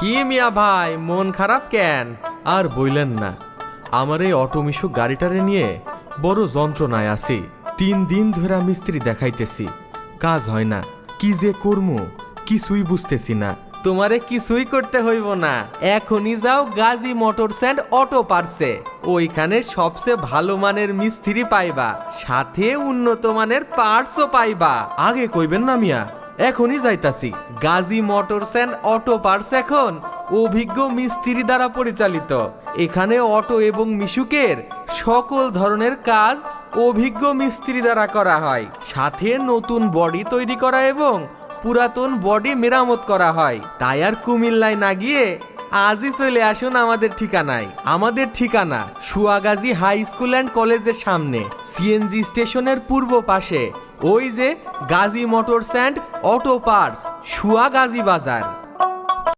কি মিয়া ভাই, মন খারাপ কেন? আর বইলেন না। আমার এই অটোমিশু গাড়িটারে নিয়ে বড় যন্ত্রণায় আছি। তিন দিন ধরে মিস্ত্রি দেখাইতেছি। কাজ হয় না। কি যে করমু? কিছুই বুঝতেছি না। তোমারে কিছুই করতে হইব না। এখনই যাও গাজী মোটর স্যান্ড অটো পারছে ওইখানে সবচেয়ে ভালো মানের মিস্ত্রি পাইবা। সাথে উন্নত মানের পার্টসও পাইবা। আগে কইবেন না মিয়া এখনই যাইতাছি। Gazi motors and auto parts এখন অভিজ্ঞ মিস্ত্রি দ্বারা পরিচালিত। এখানে অটো এবং মিশুকের সকল ধরনের কাজ অভিজ্ঞ মিস্ত্রি দ্বারা করা হয়। সাথে নতুন বডি তৈরি করা এবং পুরাতন বডি মেরামত করা হয়। তাই আর কুমিল্লায় না গিয়ে আজই চলে আসুন আমাদের ঠিকানায়। আমাদের ঠিকানা সুয়াগাজী হাই স্কুল অ্যান্ড কলেজের সামনে, সিএনজি স্টেশনের পূর্ব পাশে। ওই যে Gazi motors and auto parts Suagazi বাজার।